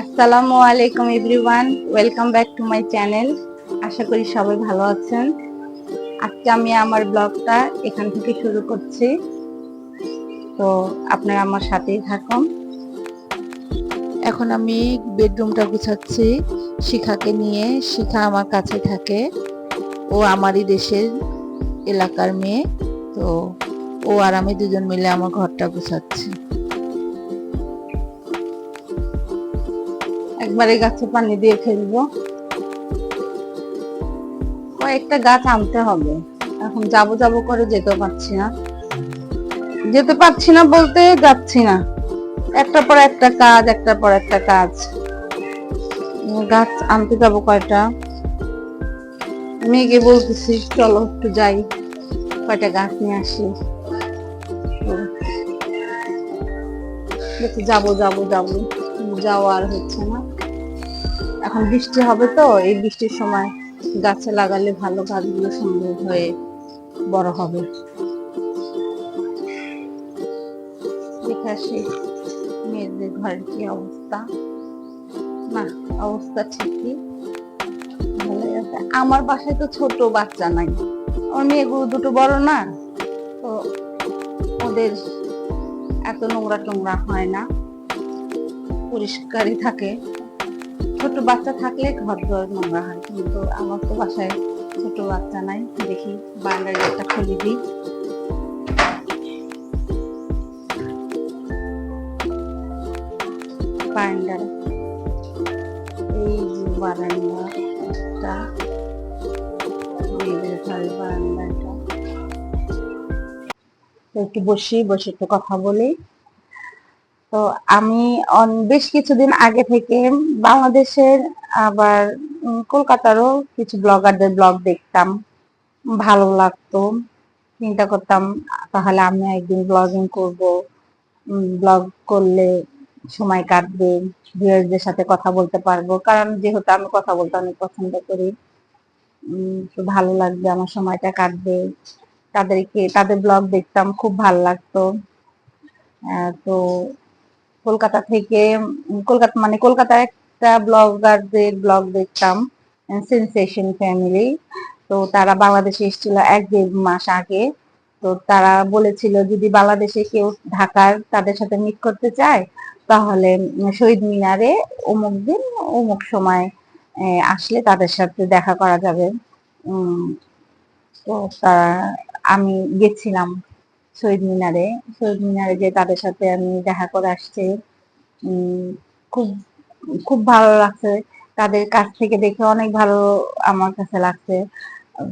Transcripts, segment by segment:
আসসালামু আলাইকুম everyone, welcome back to my channel. আশা করি সবাই ভালো আছেন। আজকে আমি আমার ব্লগটা এখান থেকে শুরু করছি। তো আপনারা আমার সাথেই থাকুন। এখন আমি বেডরুমটা গুছাচ্ছি। শিখাকে নিয়ে, শিখা আমার কাছে থাকে। ও আমারই দেশের এলাকার মেয়ে। তো ও আর আমি দুজন মিলে আমার ঘরটা গুছাচ্ছি। একবারে গাছে পানি দিয়ে ফেলব। কয়েকটা গাছ আনতে হবে। এখন যাব যাব করে যেতে পারছি না। যেতে পারছি না বলতে যাচ্ছি না। একটা পর একটা কাজ, একটা পর একটা কাজ। গাছ আনতে যাব কয়টা? মেয়েকে বলতেছি, চলো একটু যাই। কয়টা গাছ নিয়ে আসি। যাব যাব যাব। যাওয়া আর হচ্ছে না। এখন বৃষ্টি হবে তো, এই বৃষ্টির সময় গাছে লাগালে ভালো গাছগুলো সুন্দর হয়ে বড় হবে। দেখে আসি মেয়েদের ঘরের কি অবস্থা। না, অবস্থা ঠিকই। ভালোই আছে। আমার বাসায় তো ছোট বাচ্চা নাই। আমার মেয়েগুলো দুটো বড় না, তো ওদের এত নোংরা টোংরা হয় না। পরিষ্কারই থাকে। ছোট বাচ্চা থাকলে ঘর দর নোংরা হয়, কিন্তু আমার তো বাসায় ছোট বাচ্চা নাই। দেখি বারান্দার একটা খুলে দিই। এই একটু বসি, বসে একটু কথা বলি। তো আমি বেশ কিছুদিন আগে থেকে বাংলাদেশের আবার কলকাতারও কিছু ব্লগারদের ব্লগ দেখতাম। ভালো লাগতো, চিন্তা করতাম, তাহলে আমি একদিন ব্লগিং করব ব্লগ করলে সময় কাটবে ভিউয়ারদের সাথে কথা বলতে পারব। কারণ যেহেতু আমি কথা বলতে অনেক পছন্দ করি ভালো লাগবে, আমার সময়টা কাটবে। তাদেরকে, তাদের ব্লগ দেখতাম, খুব ভালো লাগতো। তো কলকাতা থেকে কলকাতা মানে কলকাতায় একটা ব্লগারদের ব্লগ দেখতাম সেন্সেশন ফ্যামিলি তো তারা বাংলাদেশে এসেছিল এক দেড় মাস আগে। তো তারা বলেছিল, যদি বাংলাদেশে কেউ ঢাকার তাদের সাথে মিট করতে চায়, তাহলে শহীদ মিনারে অমুক দিন, অমুক সময় আসলে তাদের সাথে দেখা করা যাবে। তো তারা, আমি গেছিলাম। শহীদ মিনারে শহীদ মিনারে যে তাদের সাথে আমি দেখা করে আসছি খুব খুব ভালো লাগছে। তাদের কাছ থেকে দেখে অনেক ভালো আমার কাছে লাগছে।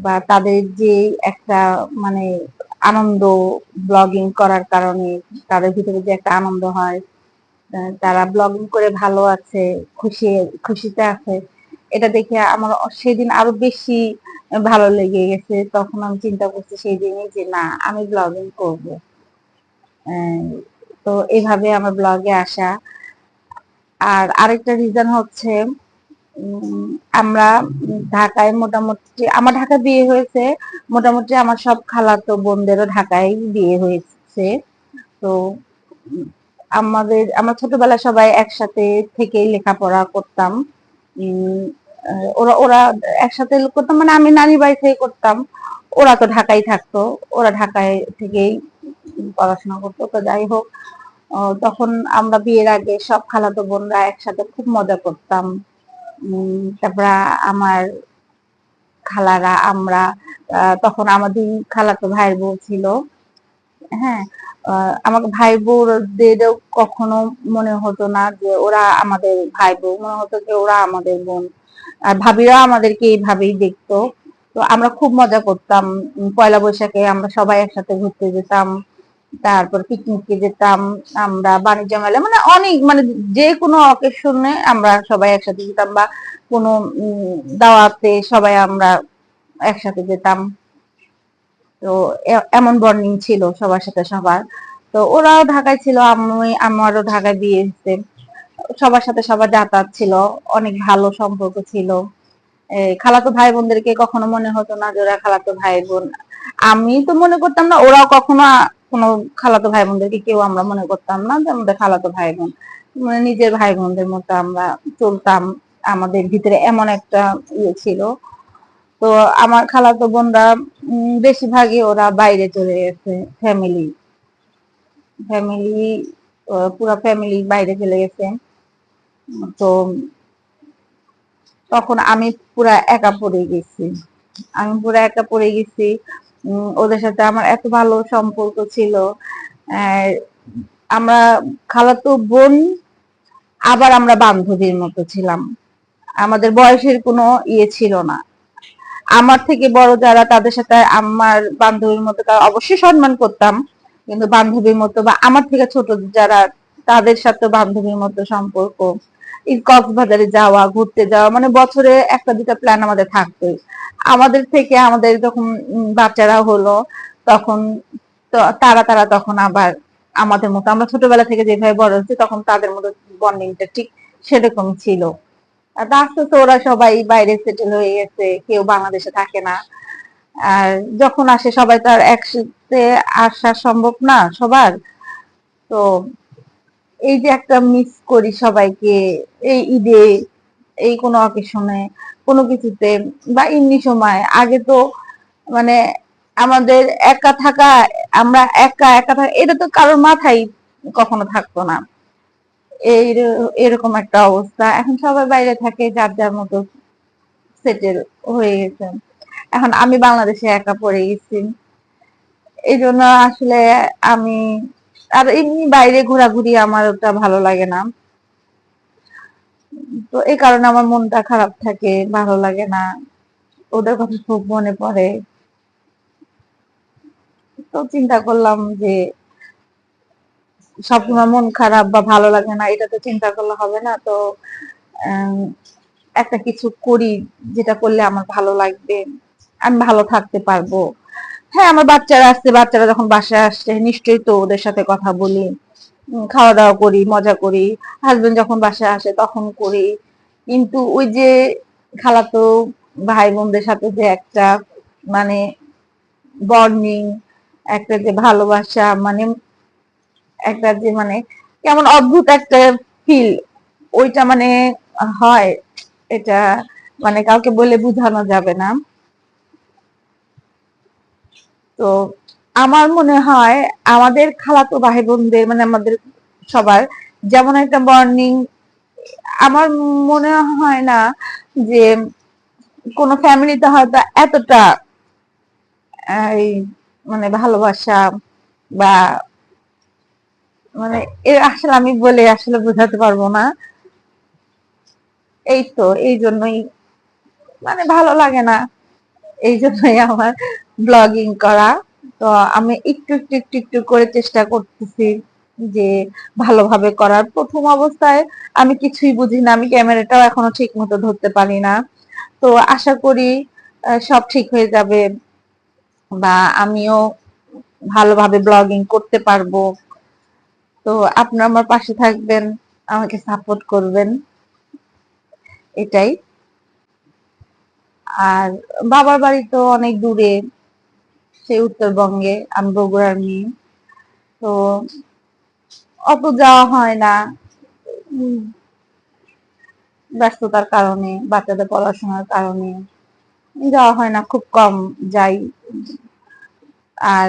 বা তাদের যে একটা মানে আনন্দ ব্লগিং করার কারণে তাদের ভিতরে যে একটা আনন্দ হয় তারা ব্লগিং করে ভালো আছে, খুশি, খুশিতে আছে। এটা দেখে আমার সেদিন আরও বেশি ভালো লেগে গেছে, তখন আমি চিন্তা করছি সেই দিনই যে না, আমি ব্লগিং করব। তো এইভাবে আমার ব্লগে আসা। আর আরেকটা রিজন হচ্ছে আমরা ঢাকায় মোটামুটি, আমার ঢাকায় বিয়ে হয়েছে, মোটামুটি আমার সব খালাতো বোনদেরও ঢাকায় বিয়ে হয়েছে। তো, আমাদের, আমরা ছোটবেলা সবাই একসাথে থেকেই লেখাপড়া করতাম। ওরা ওরা একসাথে করতাম। মানে আমি নানি থেকে করতাম। ওরা তো ঢাকায় থাকতো। ওরা ঢাকায় থেকেই পড়াশোনা করতো। তো যাই হোক তখন আমরা বিয়ের আগে সব খালাতো বোনরা একসাথে খুব মজা করতাম। তারপরে আমার খালারা, আমরা তখন আমাদের খালাতো ভাইয়ের বউ ছিল। হ্যাঁ আমার ভাই বোনদেরও কখনো মনে হতো না যে ওরা আমাদের ভাই বোন মনে হতো যে ওরা আমাদের বোন। আর ভাবিরা আমাদেরকে এইভাবেই দেখতো। তো আমরা খুব মজা করতাম। পয়লা বৈশাখে আমরা সবাই একসাথে ঘুরতে যেতাম, তারপর পিকনিকে যেতাম, আমরা বাণিজ্য মেলা মানে অনেক মানে যে কোনো অকেশনে আমরা সবাই একসাথে যেতাম বা কোনো দাওয়াতে সবাই আমরা একসাথে যেতাম। তো এমন বন্ডিং ছিল সবার সাথে সবার। তো ওরাও ঢাকায় ছিল আমি আমারও ঢাকায় বিয়ে হয়েছে সবার সাথে সবার যাতায়াত ছিল, অনেক ভালো সম্পর্ক ছিল। খালাতো ভাই বোনদেরকে কখনো মনে হতো না যে ওরা খালাতো ভাই বোন আমি তো মনে করতাম না, ওরাও কখনো কোনো খালাতো ভাই বোনদেরকে কেউ আমরা মনে করতাম না যে আমাদের খালাতো ভাই বোন মানে নিজের ভাই বোনদের মতো আমরা চলতাম, আমাদের ভিতরে এমন একটা ইয়ে ছিল। তো আমার খালাতো বোনরা বেশিরভাগই ওরা বাইরে চলে গেছে ফ্যামিলি ফ্যামিলি পুরো ফ্যামিলি বাইরে চলে গেছে। তো তখন আমি পুরা একা পড়ে গেছি। আমি পুরো একা পড়ে গেছি। ওদের সাথে আমার এত ভালো সম্পর্ক ছিল। আমরা খালাতো বোন, আবার আমরা বান্ধবীর মতো ছিলাম। আমাদের বয়সের কোনো ইয়ে ছিল না। আমার থেকে বড় যারা, তাদের সাথে আমার বান্ধবীর মতো তারা অবশ্যই সম্মান করতাম। কিন্তু বান্ধবীর মতো বা আমার থেকে ছোট যারা, তাদের সাথে বান্ধবীর মতো সম্পর্ক। কক্সবাজারে যাওয়া, ঘুরতে যাওয়া মানে বছরে একটা দুটা প্ল্যান আমাদের থাকতোই আমাদের থেকে আমাদের যখন বাচ্চারা হলো, তখন তারা তারা তখন আবার আমাদের মতো, আমরা ছোটবেলা থেকে যেভাবে বড় হচ্ছে তখন তাদের মতো বন্ডিংটা ঠিক সেরকম ছিল। আস্তে আস্তে ওরা সবাই বাইরে সেটেল হয়ে গেছে, কেউ বাংলাদেশে থাকে না। আর যখন আসে সবাই তো আর একসাথে আসা সম্ভব না সবার। তো এই যে একটা মিস করি সবাইকে, এই ঈদে, এই কোনো অকেশনে কোনো কিছুতে, বা এমনি সময়, আগে তো মানে আমাদের একা থাকা, আমরা একা একা থাকা, এটা তো কারোর মাথায় কখনো থাকতো না। এই এরকম একটা অবস্থা। এখন সবাই বাইরে থাকে, যার যার মতো সেটেল হয়ে গেছে। এখন আমি বাংলাদেশে একা পড়ে গেছি। এই জন্য আসলে আমি আর এমনি বাইরে ঘোরাঘুরি আমার ওটা ভালো লাগে না। তো এই কারণে আমার মনটা খারাপ থাকে, ভালো লাগে না। ওদের কথা খুব মনে পড়ে। তো চিন্তা করলাম যে সবসময় মন খারাপ বা ভালো লাগে না, এটা তো চিন্তা করলে হবে না। তো একটা কিছু করি যেটা করলে আমার ভালো লাগবে। আমি ভালো থাকতে পারব। হ্যাঁ আমার বাচ্চারা আসছে বাচ্চারা যখন বাসায় আসছে নিশ্চয়ই তো ওদের সাথে কথা বলি খাওয়া দাওয়া করি, মজা করি। হাজবেন্ড যখন বাসায় আসে, তখন করি। কিন্তু ওই যে খালাতো ভাই বোনদের সাথে যে একটা মানে বর্নিং একটা যে ভালোবাসা মানে একটা যে মানে কেমন অদ্ভুত একটা ফিল ওইটা মানে হয়। এটা মানে কাউকে বলে বোঝানো যাবে না। তো আমার মনে হয় আমাদের খালাতো ভাই বোনদের মানে আমাদের সবার, যেমন একটা বর্নিং আমার মনে হয় না যে কোনো ফ্যামিলিতে হয়তো এতটা মানে ভালোবাসা বা মানে এর আসলে আমি বলে আসলে বোঝাতে পারব না। এই তো, এই জন্যই মানে ভালো লাগে না। এই জন্যই আমার ব্লগিং করা। তো আমি একটু একটু একটু একটু করে চেষ্টা করতেছি যে ভালোভাবে করার। প্রথম অবস্থায় আমি কিছুই বুঝি না, আমি ক্যামেরাটাও এখনও ঠিক মতো ধরতে পারি না। তো আশা করি সব ঠিক হয়ে যাবে বা আমিও ভালোভাবে ব্লগিং করতে পারব। তো আপনারা আমার পাশে থাকবেন, আমাকে সাপোর্ট করবেন। এটাই। আর বাবার বাড়ি তো অনেক দূরে। সেই উত্তরবঙ্গে আমি বগুড়ার মেয়ে। তো অত যাওয়া হয় না। ব্যস্ততার কারণে বাচ্চাদের পড়াশোনার কারণে যাওয়া হয় না খুব কম যাই। আর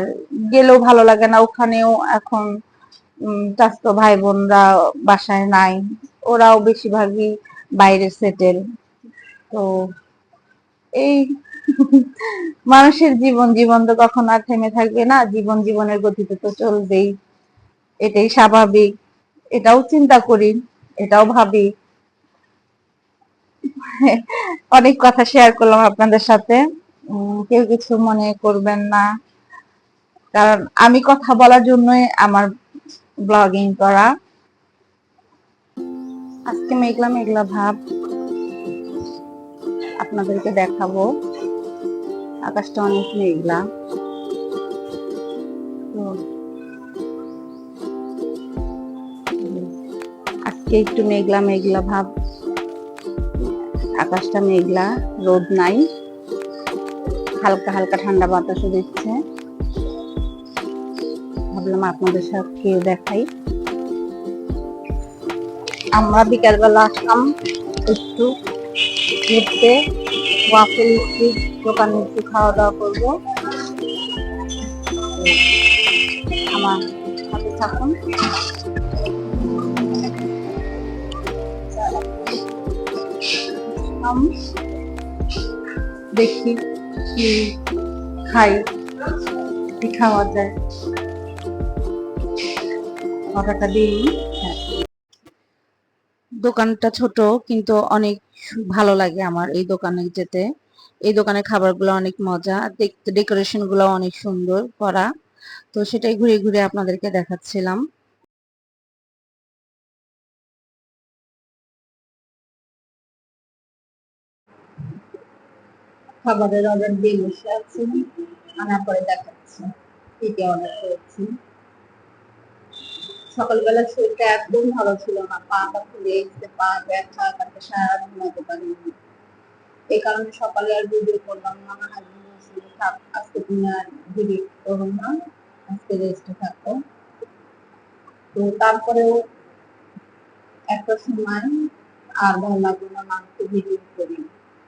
গেলেও ভালো লাগে না ওখানেও এখন উম, ভাই বোনরা বাসায় নাই ওরাও বেশিরভাগই বাইরে সেটেল তো এই মানুষের জীবন জীবন তো কখন আর থেমে থাকবে না, জীবন জীবনের গতিতে তো চলবেই। এটাই স্বাভাবিক, এটাও চিন্তা করি, এটাও ভাবি। অনেক কথা শেয়ার করলাম আপনাদের সাথে। কেউ কিছু মনে করবেন না। কারণ আমি কথা বলার জন্যই আমার ব্লগিং করা। আজকে মেঘলা মেঘলা ভাব আপনাদেরকে দেখাবো। আকাশটা অনেক মেঘলা। তো আজকে একটু মেঘলা মেঘলা ভাব। আকাশটা মেঘলা, রোদ নাই। হালকা হালকা ঠান্ডা বাতাসও দিচ্ছে। ভাবলাম আপনাদের সাথে দেখাই। আমরা বিকালবেলা আসলাম একটু ঘুরতে। ওয়াফেল স্ট্রিট দোকানে একটু খাওয়া দাওয়া করব। আমার হাতে থাকুন। দেখি কি খাই, কি খাওয়া যায়। অর্ডারটা দিই। দোকানটা ছোট, কিন্তু অনেক ভালো লাগে আমার এই দোকানে যেতে। এই দোকানের খাবারগুলো অনেক মজা দেখতে ডেকোরেশনগুলো অনেক সুন্দর করা। তো সেটাই ঘুরে ঘুরে আপনাদেরকে দেখাচ্ছিলাম। খাবারের অর্ডার দিয়ে বসে আছি। আনার পরে দেখাচ্ছি কি কি অর্ডার করেছি। সকালবেলা শরীরটা একদম ভালো ছিল না। পাটা ফুলে গেছে, পা ব্যথা, তারপরে সারা ঘুমাতে পারিনি। এই কারণে সকালে আর ভিডিও করলাম না, আমার হাজবেন্ড বলছিল, থাক, আজকে তুমি আর ভিডিও করো না, আজকে রেস্টে থাকো। তো তারপরেও একটা সময় আর ভালো লাগল না একটু ভিডিও করি।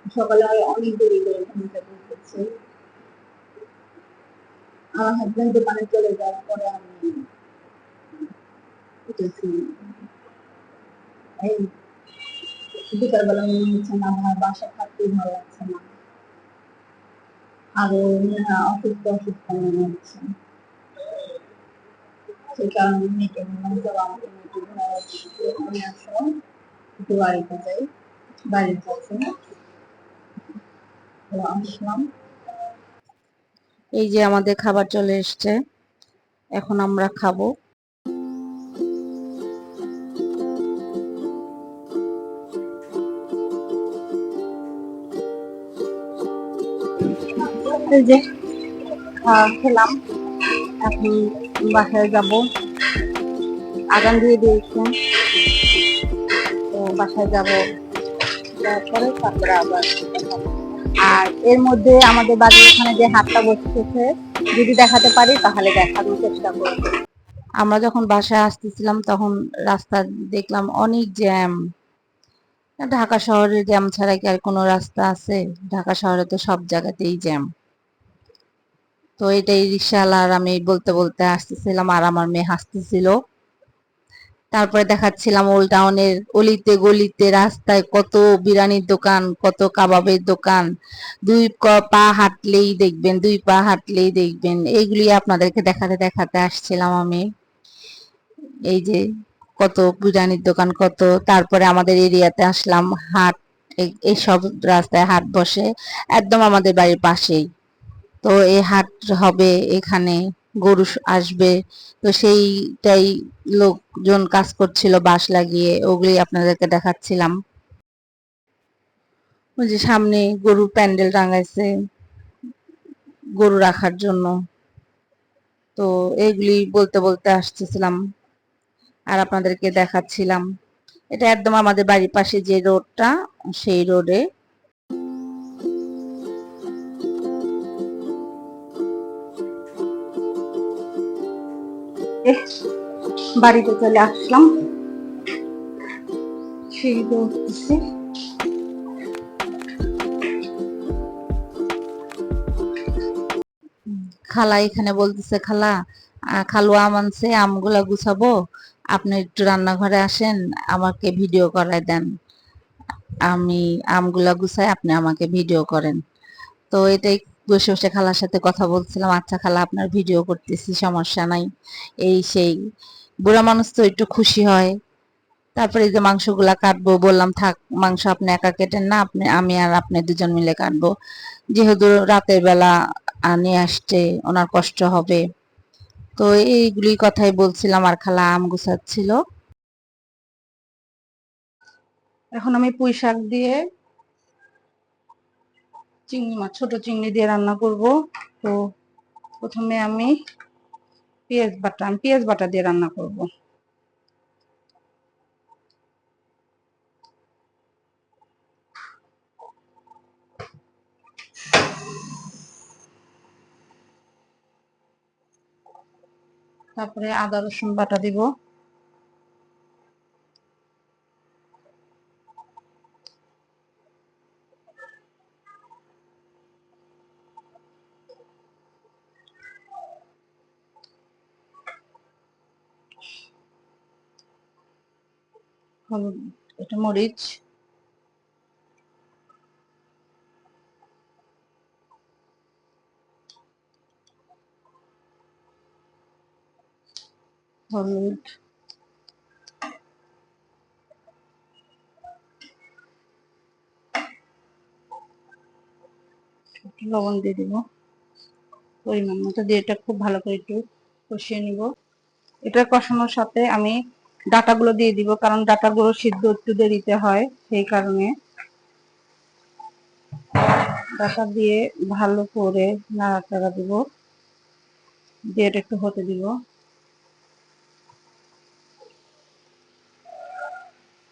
সকালে অনেক দেরি করে ঘুমটা উঠেছি আমার হাজবেন্ড দোকানে চলে যাওয়ার পরে আমি এই বিকালবেলা মনে হচ্ছে না আমার বাসা থাকতেই ভালো লাগছে না। আরও অসুস্থ অসুস্থ মনে হচ্ছে। সেই কারণে একটু বাড়িতে যাই যাচ্ছি তো আসলাম। এই যে আমাদের খাবার চলে এসছে, এখন আমরা খাব। যে খেলাম, এখন বাসায় যাব। আগান দিয়ে দিয়েছে। তো বাসায় যাব। তারপরে তারপরে আবার আর এর মধ্যে আমাদের বাড়ির ওখানে যে হাটটা বসতেছে যদি দেখাতে পারি, তাহলে দেখানোর চেষ্টা করব। আমরা যখন বাসায় আসতেছিলাম, তখন রাস্তা দেখলাম অনেক জ্যাম। ঢাকা শহরে জ্যাম ছাড়া কি আর কোনো রাস্তা আছে? ঢাকা শহরে তো সব জায়গাতেই জ্যাম। তো এটাই আর আমি বলতে বলতে আসতেছিলাম আর আমার মেয়ে হাসতেছিল। তারপরে দেখাচ্ছিলাম ওল্ড টাউনের অলিতে গলিতে রাস্তায় কত বিরিয়ানির দোকান, কত কাবাবের দোকান। দুই পা হাঁটলেই দেখবেন, দুই পা হাঁটলেই দেখবেন। এইগুলি আপনাদেরকে দেখাতে দেখাতে আসছিলাম আমি। এই যে কত বিরিয়ানির দোকান, কত তারপরে আমাদের এরিয়াতে আসলাম, হাট এই- এইসব রাস্তায় হাট বসে, একদম আমাদের বাড়ির পাশেই। তো এই হাট হবে, এখানে গরু আসবে। তো সেইটাই লোকজন কাজ করছিল, বাঁশ লাগিয়ে ওগুলি আপনাদেরকে দেখাচ্ছিলাম। ওই যে সামনে গরু প্যান্ডেল টাঙাইছে গরু রাখার জন্য। তো এইগুলি বলতে বলতে আসতেছিলাম আর আপনাদেরকে দেখাচ্ছিলাম। এটা একদম আমাদের বাড়ির পাশে যে রোডটা, সেই রোডে বাড়িতে চলে আসলাম। উঠতেছি খালা এখানে বলতেছে, খালা খালু আম আমগুলা গুছাবো। আপনি একটু রান্নাঘরে আসেন, আমাকে ভিডিও করায় দেন। আমি আমগুলা গুছাই, আপনি আমাকে ভিডিও করেন। তো এটাই বসে বসে খালার সাথে কথা বলছিলাম আচ্ছা খালা, আপনার ভিডিও করতেছি, সমস্যা নাই। এই সেই, বুড়া মানুষ তো একটু খুশি হয়। তারপরে যে মাংসগুলা কাটবো, বললাম, থাক, মাংস আপনি একা কেটেন না, আপনি, আমি আর আপনি দুজন মিলে কাটবো। যেহেতু রাতের বেলা নিয়ে আসছে, ওনার কষ্ট হবে। তো এইগুলি কথাই বলছিলাম আর খালা আম গুছাচ্ছিল। এখন আমি পুঁই শাক দিয়ে চিংড়ি মাছ ছোট চিংড়ি দিয়ে রান্না করব। তো প্রথমে আমি পেঁয়াজ বাটা, আমি পেঁয়াজ বাটা দিয়ে রান্না করব। তারপরে আদা রসুন বাটা দিব। এটা মরিচ। হলুদ। লবণ দিয়ে দিব। পরিমাণ মতো দিয়ে এটা খুব ভালো করে একটু কষিয়ে নিব। এটা কষানোর সাথে আমি ডাটাগুলো দিয়ে দিব, কারণ ডাটাগুলো সিদ্ধ একটু দেরিতে হয়, সেই কারণে। ডাটা দিয়ে ভালো করে নাড়াচাড়া দিব, দিয়ে একটু হতে দিব।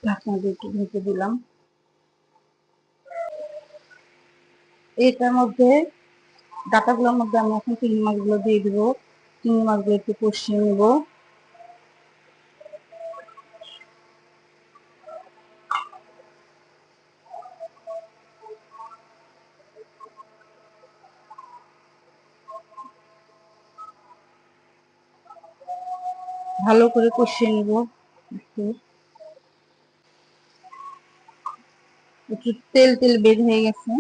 ঢাকনা দিয়ে একটু ঢেকে দিলাম। এটার মধ্যে, ডাটাগুলোর মধ্যে আমি এখন চিংড়ি মাছগুলো দিয়ে দিব। চিংড়ি মাছগুলো একটু কষিয়ে নেব। ভালো করে কষিয়ে নিব। একটু একটু তেল তেল বের হয়ে গেছে।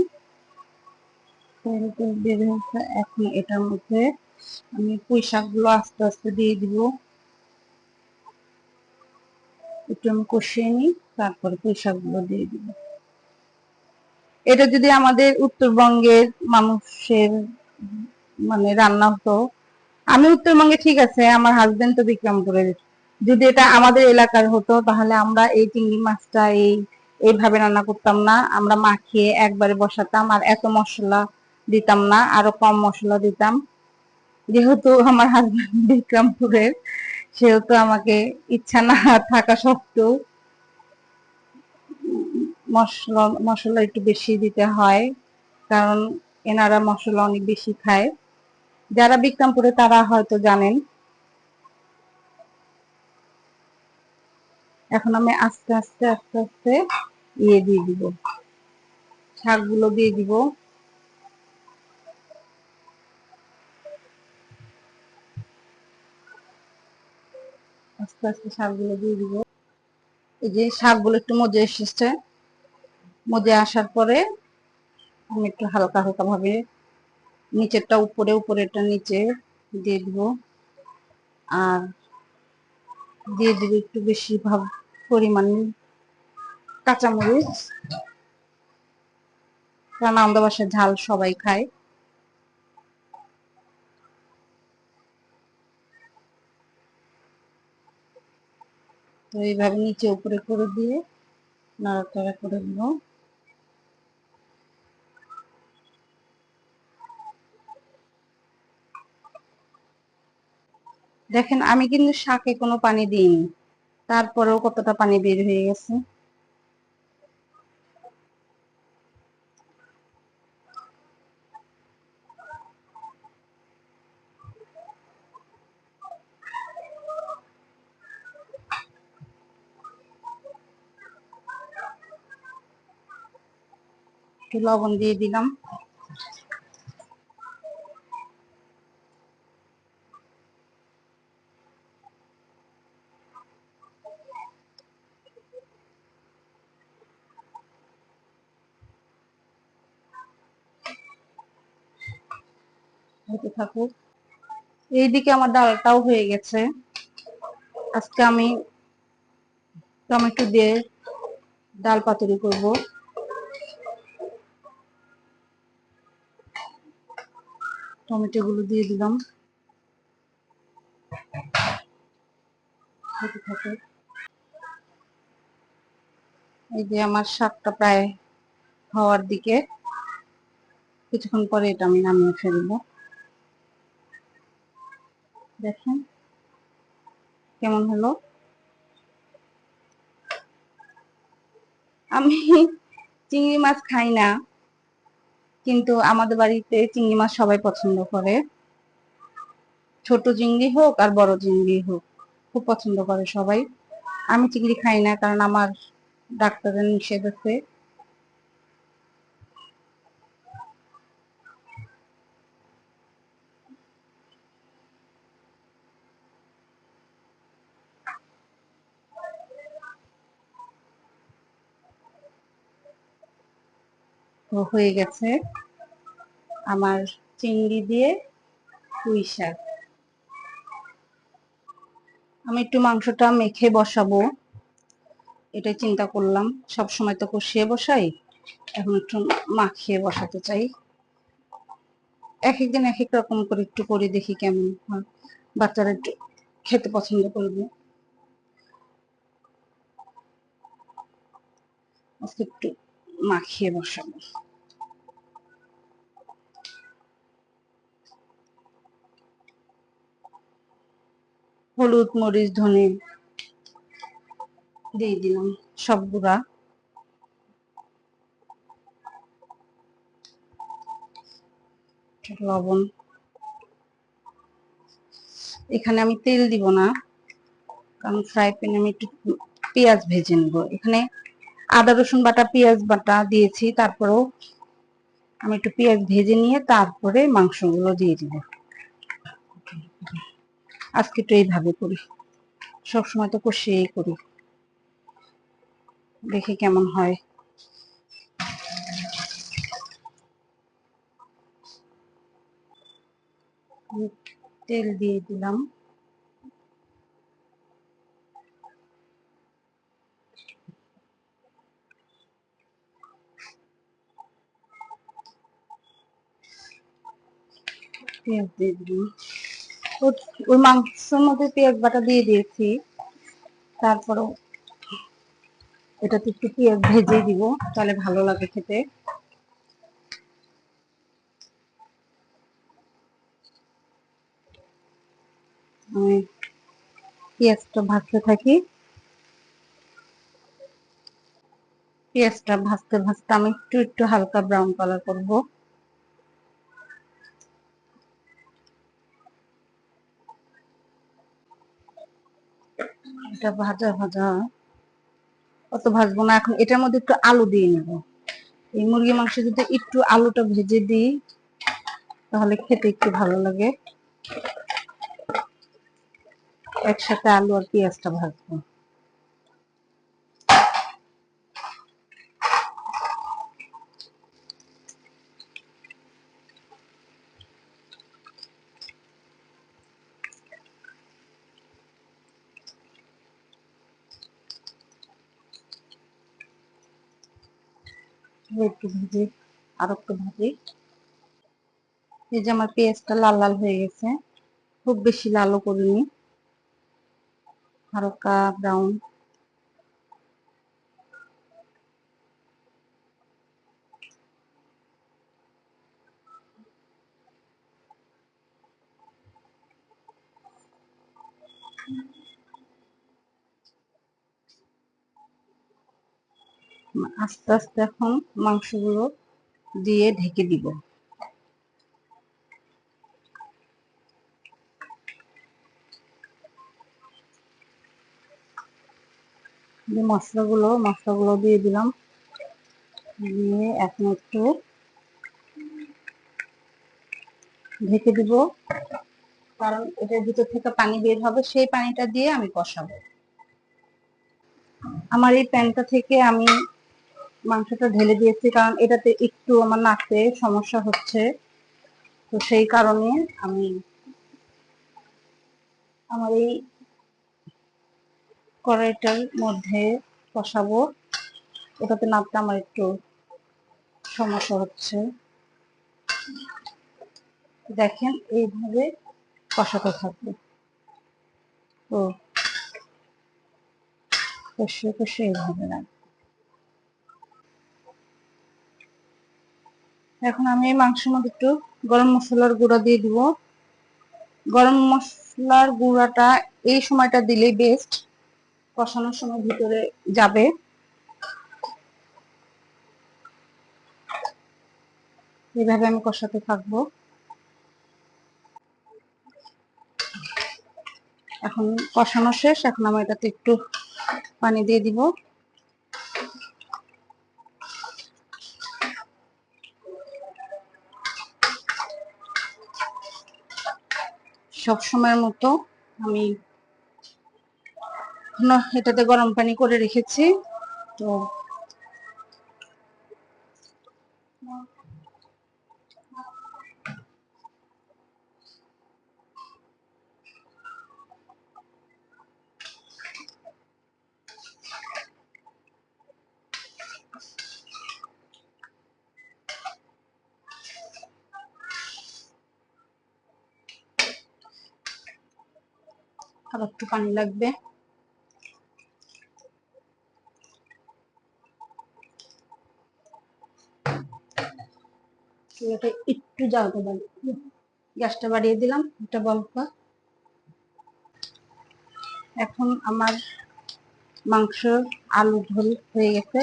তেল তেল বের হয়েছে। এখন এটার মধ্যে আমি পুঁই শাকগুলো আস্তে আস্তে দিয়ে দিব। একটু আমি কষিয়ে নিই, তারপরে পুঁই শাকগুলো দিয়ে দিব। এটা যদি আমাদের উত্তরবঙ্গের মানুষের মানে রান্না হতো আমি উত্তরবঙ্গে ঠিক আছে, আমার হাজবেন্ড তো বিক্রমপুরের যদি এটা আমাদের এলাকার হতো, তাহলে আমরা এই চিংড়ি মাছটা এই, এইভাবে রান্না করতাম না। আমরা মাখিয়ে একবারে বসাতাম আর এত মশলা দিতাম না, আরও কম মশলা দিতাম। যেহেতু আমার হাজবেন্ড বিক্রমপুরের, সেহেতু আমাকে ইচ্ছা না থাকা সত্ত্বেও মশলা মশলা একটু বেশি দিতে হয়, কারণ এনারা মশলা অনেক বেশি খায়। যারা বিক্রমপুরে তারা হয়তো জানেন। এখন আমি আস্তে আস্তে আস্তে আস্তে ইয়ে দিয়ে দিব। শাকগুলো দিয়ে দিব। আস্তে আস্তে শাকগুলো দিয়ে দিব। এই যে শাকগুলো একটু মজে এসেছে। মজে আসার পরে আমি একটু হালকা হালকা ভাবে নিচেরটা উপরে, উপরেরটা নিচে দিয়ে দিব। আর দিয়ে দিব একটু বেশি ভাব, পরিমাণ কাঁচামরিচ। কারণ আমাদের ঝাল সবাই খায়। তো এইভাবে নিচে উপরে করে দিয়ে নাড়াচাড়া করে দেব। দেখেন, আমি কিন্তু শাকে কোনো পানি দিইনি। তারপরেও কতটা পানি বের হয়ে গেছে। লবণ দিয়ে দিলাম হতে থাকুক। এইদিকে আমার ডালটাও হয়ে গেছে। আজকে আমি টমেটো দিয়ে ডাল পাতুরি করব। টমেটো গুলো দিয়ে দিলাম। এই যে আমার শাকটা প্রায় হওয়ার দিকে। কিছুক্ষণ পরে এটা আমি নামিয়ে ফেলব। দেখেন। কেমন হলো? আমি চিংড়ি মাছ খাই না, কিন্তু আমাদের বাড়িতে চিংড়ি মাছ সবাই পছন্দ করে। ছোট চিংড়ি হোক আর বড় চিংড়ি হোক, খুব পছন্দ করে সবাই। আমি চিংড়ি খাই না কারণ আমার ডাক্তারের নিষেধ আছে। হয়ে গেছে। আমার চিংড়ি দিয়ে পুঁই শাক। আমি একটু মাংসটা মেখে বসাবো। এটাই চিন্তা করলাম। সব সময় তো কষিয়ে বসাই। এখন একটু মাখিয়ে বসাতে চাই। এক একদিন এক এক রকম করে একটু করে দেখি কেমন হয়। বাচ্চারা একটু খেতে পছন্দ করবে। আজকে একটু মাখিয়ে বসাবো। হলুদ, মরিচ, ধনে দিয়ে দিলাম সব গুঁড়া। লবণ। এখানে আমি তেল দিব না, কারণ ফ্রাই প্যানে আমি একটু পেঁয়াজ ভেজে নেব। এখানে আদা, রসুন বাটা, পেঁয়াজ বাটা দিয়েছি, তারপরেও আমি একটু পেঁয়াজ ভেজে নিয়ে তারপরে মাংসগুলো দিয়ে দিব। আজকে একটু এইভাবে করি। সবসময় তো কষিয়েই করি। দেখি কেমন হয়। তেল দিয়ে দিলাম। পেঁয়াজ দিয়ে দিলাম ওই মধ্যে পেঁয়াজ বাটা দিয়ে দিয়েছি। তারপরও এটাতে একটু পেঁয়াজ ভেজে দিব, তাহলে ভালো লাগে খেতে। পেঁয়াজটা ভাজতে থাকি। পেঁয়াজটা ভাজতে ভাজতে আমি একটু একটু হালকা ব্রাউন কালার করব। এটা ভাজা ভাজা। অত ভাজবো না। এখন এটার মধ্যে একটু আলু দিয়ে নেব। এই মুরগি মাংস যদি একটু আলুটা ভেজে দিই, তাহলে খেতে একটু ভালো লাগে। একসাথে আলু আর পেঁয়াজটা ভাজবো। একটু ভেজে, আর একটু ভাজি। এই যে আমার পেঁয়াজটা লাল লাল হয়ে গেছে, খুব বেশি লালও করিনি, হালকা ব্রাউন আস্তে আস্তে এখন মাংসগুলো দিয়ে ঢেকে দিব। যে মশলাগুলো মশলাগুলো দিয়ে দিলাম। দিয়ে এখন একটু ঢেকে দিব। কারণ এটার ভিতর থেকে পানি বের হবে, সেই পানিটা দিয়ে আমি কষাবো। আমার এই প্যানটা থেকে আমি মাংসটা ঢেলে দিয়েছি, কারণ এটাতে একটু আমার নাচতে সমস্যা হচ্ছে। তো সেই কারণে আমি আমার এই কড়াইটার মধ্যে কষাবো ওটাতে নাপতে আমার একটু সমস্যা হচ্ছে। দেখেন, এইভাবে কষাতে থাকবে। তো কষে কষে এইভাবে রাখব। এখন আমি এই মাংসের মধ্যে একটু গরম মশলার গুঁড়া দিয়ে দিব। গরম মশলার গুঁড়াটা এই সময়টা দিলেই বেস্ট কষানোর সময় ভিতরে যাবে। এভাবে আমি কষাতে থাকব। এখন কষানো শেষ, এখন আমি এটাতে একটু পানি দিয়ে দিব। সব সময়ের মতো আমি এটাতে গরম পানি করে রেখেছি। তো আর একটু পানি লাগবে। একটু জ্বালতে পারি গ্যাসটা বাড়িয়ে দিলাম এটা বলক। এখন আমার মাংস আলু ঝোল হয়ে গেছে।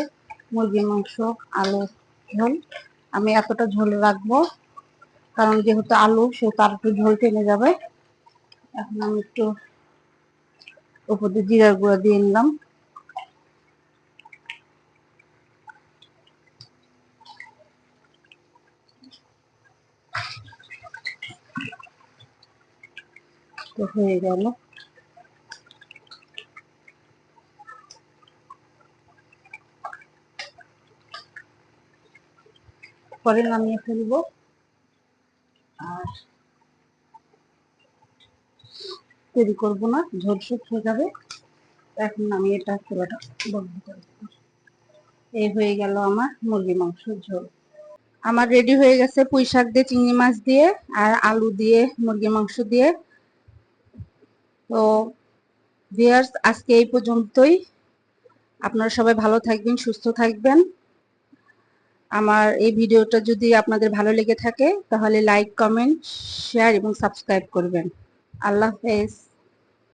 মুরগির মাংস, আলু ঝোল। আমি এতটা ঝোল রাখব, কারণ যেহেতু আলু, সেহেতু আর একটু ঝোল টেনে যাবে। এখন আমি একটু উপর দিয়ে জিরার গুঁড়া দিয়ে নিলাম। তো হয়ে গেল। পরে নামিয়ে ফেলব আর দেরি করব না শুক হয়ে যাবে। এখন আমি এটা পুরোটা বন্ধ করে। এই হয়ে গেল আমার মুরগি মাংসের ঝোল। আমার রেডি হয়ে গেছে পুঁই শাক দিয়ে, চিংড়ি মাছ দিয়ে, আর আলু দিয়ে, মুরগি মাংস দিয়ে। তো ভিয়ার্স আজকে এই পর্যন্তই। আপনারা সবাই ভালো থাকবেন, সুস্থ থাকবেন। আমার এই ভিডিওটা যদি আপনাদের ভালো লেগে থাকে, তাহলে লাইক কমেন্ট শেয়ার এবং সাবস্ক্রাইব করবেন। আল্লাহ হাফেজ।